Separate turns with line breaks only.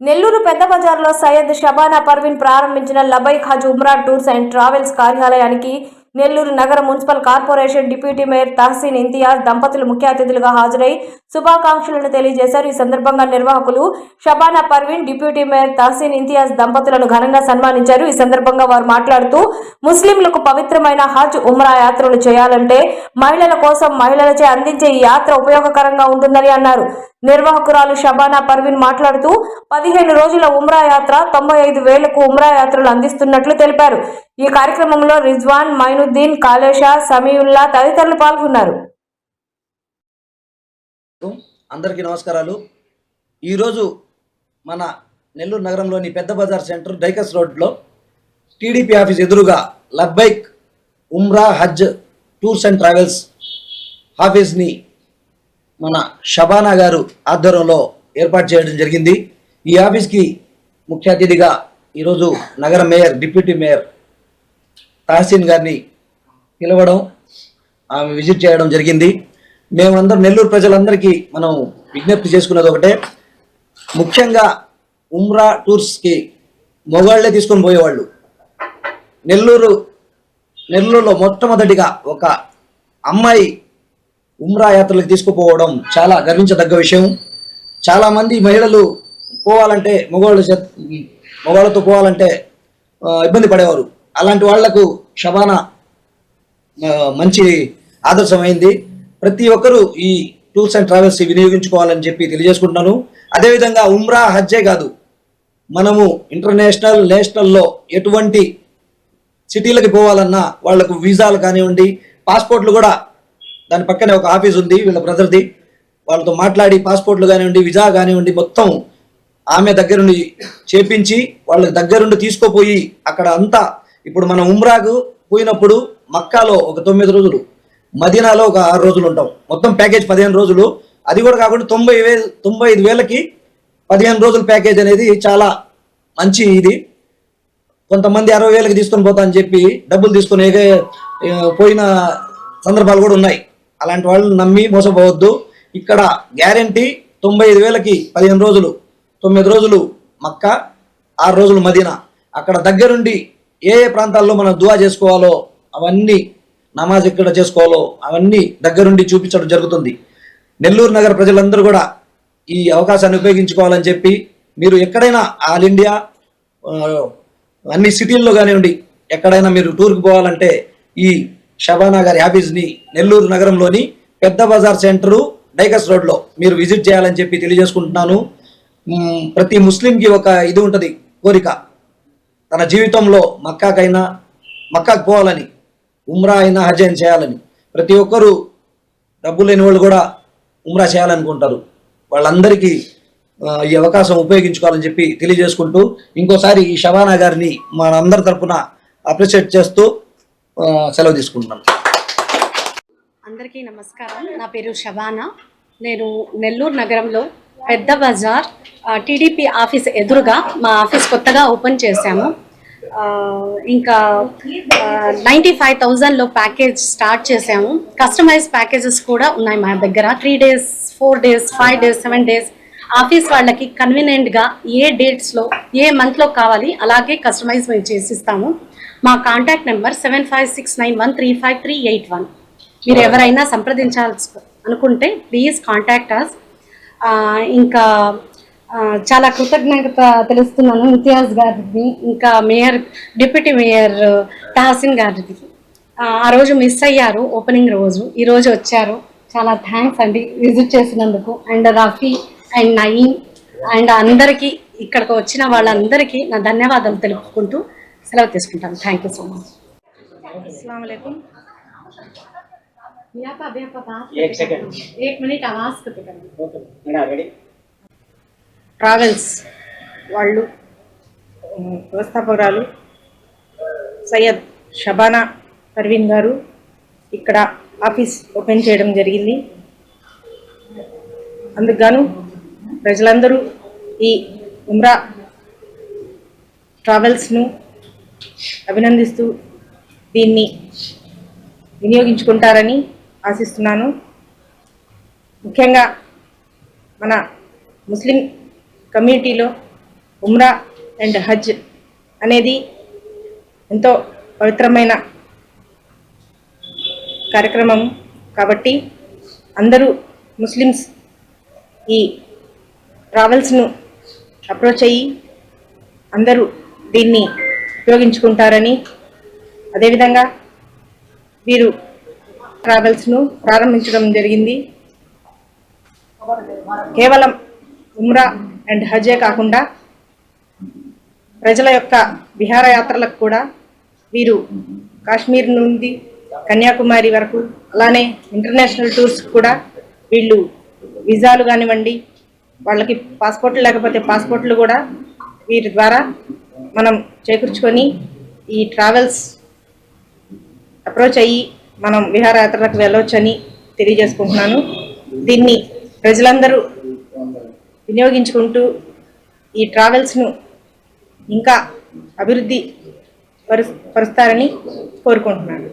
నెల్లూరు పెద్ద బజార్లో సయ్యద్ షబానా పర్వీన్ ప్రారంభించిన Labbaik Hajj Umrah tours and travels కార్యాలయానికి నెల్లూరు నగర municipal corporation deputy mayor Tahseen Imtiaz దంపతులు ముఖ్య అతిథులుగా హాజరై శుభాకాంక్షలను తెలియజేశారు. ఈ సందర్భంగా నిర్వాహకులు షబానా పర్వీన్ డిప్యూటీ మేయర్ తహసీన్ ఇంతియాజ్ దంపతులను ఘనంగా సన్మానించారు. ఈ సందర్భంగా వారు మాట్లాడుతూ ముస్లింలకు పవిత్రమైన హజ్ ఉమ్రా యాత్రలు చేయాలంటే మహిళల కోసం మహిళలచే అందించే ఈ యాత్ర ఉపయోగకరంగా ఉంటుందని అన్నారు. నిర్వాహకురాలు షబానా పర్వీన్ మాట్లాడుతూ పదిహేను రోజుల ఉమ్రా యాత్ర తొంభై ఐదు వేలకు ఉమ్రా యాత్రలు అందిస్తున్నట్లు తెలిపారు. ఈ కార్యక్రమంలో రిజ్వాన్ మైనుద్దీన్ కాలేషా సమీయుల్లా తదితరులు పాల్గొన్నారు.
అందరికీ నమస్కారాలు. ఈరోజు మన నెల్లూరు నగరంలోని పెద్ద బజార్ సెంటర్ డైకస్ రోడ్లో టీడీపీ ఆఫీస్ ఎదురుగా Labbaik Umrah Hajj tours and travels ఆఫీస్ని మన షబానా గారు ఆధ్వర్యంలో ఏర్పాటు చేయడం జరిగింది. ఈ ఆఫీస్కి ముఖ్య అతిథిగా ఈరోజు నగర మేయర్ డిప్యూటీ మేయర్ తహసీన్ గారిని పిలవడం ఆమె విజిట్ చేయడం జరిగింది. మేమందరం నెల్లూరు ప్రజలందరికీ మనం విజ్ఞప్తి చేసుకున్నది ఒకటే. ముఖ్యంగా ఉమ్రా టూర్స్కి మొగాళ్ళే తీసుకొని పోయేవాళ్ళు. నెల్లూరు నెల్లూరులో మొట్టమొదటిగా ఒక అమ్మాయి ఉమ్రా యాత్రలకు తీసుకుపోవడం చాలా గర్వించదగ్గ విషయం. చాలామంది మహిళలు పోవాలంటే మగవాళ్ళు చేత మగవాళ్ళతో పోవాలంటే ఇబ్బంది పడేవారు. అలాంటి వాళ్ళకు షబానా మంచి ఆదర్శమైంది. ప్రతి ఒక్కరూ ఈ టూర్స్ అండ్ ట్రావెల్స్ వినియోగించుకోవాలని చెప్పి తెలియజేసుకుంటున్నాను. అదేవిధంగా ఉమ్రా హజ్జే కాదు మనము ఇంటర్నేషనల్ నేషనల్లో ఎటువంటి సిటీలకి పోవాలన్నా వాళ్ళకు వీసాలు కానివ్వండి పాస్పోర్ట్లు కూడా దాని పక్కనే ఒక ఆఫీస్ ఉంది వీళ్ళ బ్రదర్ది. వాళ్ళతో మాట్లాడి పాస్పోర్ట్లు కానివ్వండి వీసా కానివ్వండి మొత్తం ఆమె దగ్గరుండి చేపించి వాళ్ళకి దగ్గరుండి తీసుకుపోయి అక్కడ అంతా ఇప్పుడు మనం ఉమ్రాకు పోయినప్పుడు మక్కాలో ఒక తొమ్మిది రోజులు మదీనాలో ఒక ఆరు రోజులు ఉంటాం. మొత్తం ప్యాకేజ్ పదిహేను రోజులు. అది కూడా కాకుండా తొంభై వేలు తొంభై ఐదు వేలకి పదిహేను రోజుల ప్యాకేజ్ అనేది చాలా మంచి ఇది. కొంతమంది అరవై వేలకి తీసుకొని పోతా అని చెప్పి డబ్బులు తీసుకొని పోయిన సందర్భాలు కూడా ఉన్నాయి. అలాంటి వాళ్ళని నమ్మి మోసపోవద్దు. ఇక్కడ గ్యారంటీ తొంభై ఐదు వేలకి పదిహేను రోజులు తొమ్మిది రోజులు మక్క ఆరు రోజులు మదీనా. అక్కడ దగ్గరుండి ఏ ఏ ప్రాంతాల్లో మనం దువా చేసుకోవాలో అవన్నీ నమాజ్ ఎక్కడ చేసుకోవాలో అవన్నీ దగ్గరుండి చూపించడం జరుగుతుంది. నెల్లూరు నగర ప్రజలందరూ కూడా ఈ అవకాశాన్ని ఉపయోగించుకోవాలని చెప్పి మీరు ఎక్కడైనా ఆల్ ఇండియా అన్ని సిటీల్లో కానివ్వండి ఎక్కడైనా మీరు టూర్కి పోవాలంటే ఈ షబానా గారి ఆఫీస్ని నెల్లూరు నగరంలోని పెద్ద బజార్ సెంటరు డైకస్ రోడ్లో మీరు విజిట్ చేయాలని చెప్పి తెలియజేసుకుంటున్నాను. ప్రతి ముస్లింకి ఒక ఇది ఉంటుంది కోరిక. తన జీవితంలో మక్కాకైనా మక్కాకు పోవాలని. ఉమ్రా అయినా హజ్ అయినా చేయాలని. ప్రతి ఒక్కరూ డబ్బు లేని వాళ్ళు కూడా ఉమ్రా చేయాలనుకుంటారు. వాళ్ళందరికీ ఈ అవకాశం ఉపయోగించుకోవాలని చెప్పి తెలియజేసుకుంటూ ఇంకోసారి ఈ షబానా గారిని మన అందరి తరపున అప్రిషియేట్ చేస్తూ సెలవు తీసుకుంటున్నాను.
అందరికీ నమస్కారం. నా పేరు షబానా. నేను నెల్లూరు నగరంలో పెద్ద బజార్ టీడీపీ ఆఫీస్ ఎదురుగా మా ఆఫీస్ కొత్తగా ఓపెన్ చేశాము. ఇంకా నైంటీ ఫైవ్ థౌజండ్లో ప్యాకేజ్ స్టార్ట్ చేసాము. కస్టమైజ్ ప్యాకేజెస్ కూడా ఉన్నాయి మా దగ్గర. Three days four days five days seven days office వాళ్ళకి కన్వీనియంట్గా ఏ డేట్స్లో ఏ మంత్లో కావాలి అలాగే కస్టమైజ్ మేము చేసిస్తాము. మా contact number seven five six nine one three five three eight one మీరు ఎవరైనా సంప్రదించాల్సి అనుకుంటే ప్లీజ్ కాంటాక్ట్ అస్ ఇంకా చాలా కృతజ్ఞత తెలుస్తున్నాను ఇంతియాజ్ గారిది ఇంకా మేయర్ డిప్యూటీ మేయర్ తహసీన్ గారిది ఆ, ఆ రోజు మిస్ అయ్యారు ఓపెనింగ్ రోజు ఈ రోజు వచ్చారు చాలా థ్యాంక్స్ అండి విజిట్ చేసినందుకు and Rafi and Nayeem and అందరికీ ఇక్కడికి వచ్చిన వాళ్ళందరికీ నా ధన్యవాదాలు తెలుపుకుంటూ సెలవు తీసుకుంటాను థ్యాంక్ యూ సో మచ్
अस्सलाम वालेकुम
भैया का भैया का बात
एक सेकंड
एक मिनट आवाज करते
travels వాళ్ళు వ్యవస్థాపకురాలు సయ్యద్ షబానా పర్వీన్ గారు ఇక్కడ ఆఫీస్ ఓపెన్ చేయడం జరిగింది. అందుకుగాను ప్రజలందరూ ఈ ఉమ్రా ట్రావెల్స్ను అభినందిస్తూ దీన్ని వినియోగించుకుంటారని ఆశిస్తున్నాను. ముఖ్యంగా మన ముస్లిం కమ్యూనిటీలో ఉమ్రా అండ్ హజ్ అనేది ఎంతో పవిత్రమైన కార్యక్రమం. కాబట్టి అందరూ ముస్లిమ్స్ ఈ ట్రావెల్స్ను అప్రోచ్ అయ్యి అందరూ దీన్ని ఉపయోగించుకుంటారని అదేవిధంగా వీరు ట్రావెల్స్ను ప్రారంభించడం జరిగింది. కేవలం ఉమ్రా అండ్ హజే కాకుండా ప్రజల యొక్క విహారయాత్రలకు కూడా వీరు కాశ్మీర్ నుండి కన్యాకుమారి వరకు అలానే ఇంటర్నేషనల్ టూర్స్ కూడా వీళ్ళు వీసాలు కానివ్వండి వాళ్ళకి పాస్పోర్ట్లు లేకపోతే పాస్పోర్ట్లు కూడా వీరి ద్వారా మనం చేకూర్చుకొని ఈ ట్రావెల్స్ అప్రోచ్ అయ్యి మనం విహారయాత్రలకు వెళ్ళవచ్చని తెలియజేసుకుంటున్నాను. దీన్ని ప్రజలందరూ వినియోగించుకుంటూ ఈ ట్రావెల్స్ను ఇంకా అభివృద్ధి పరు పరుస్తారని కోరుకుంటున్నాను.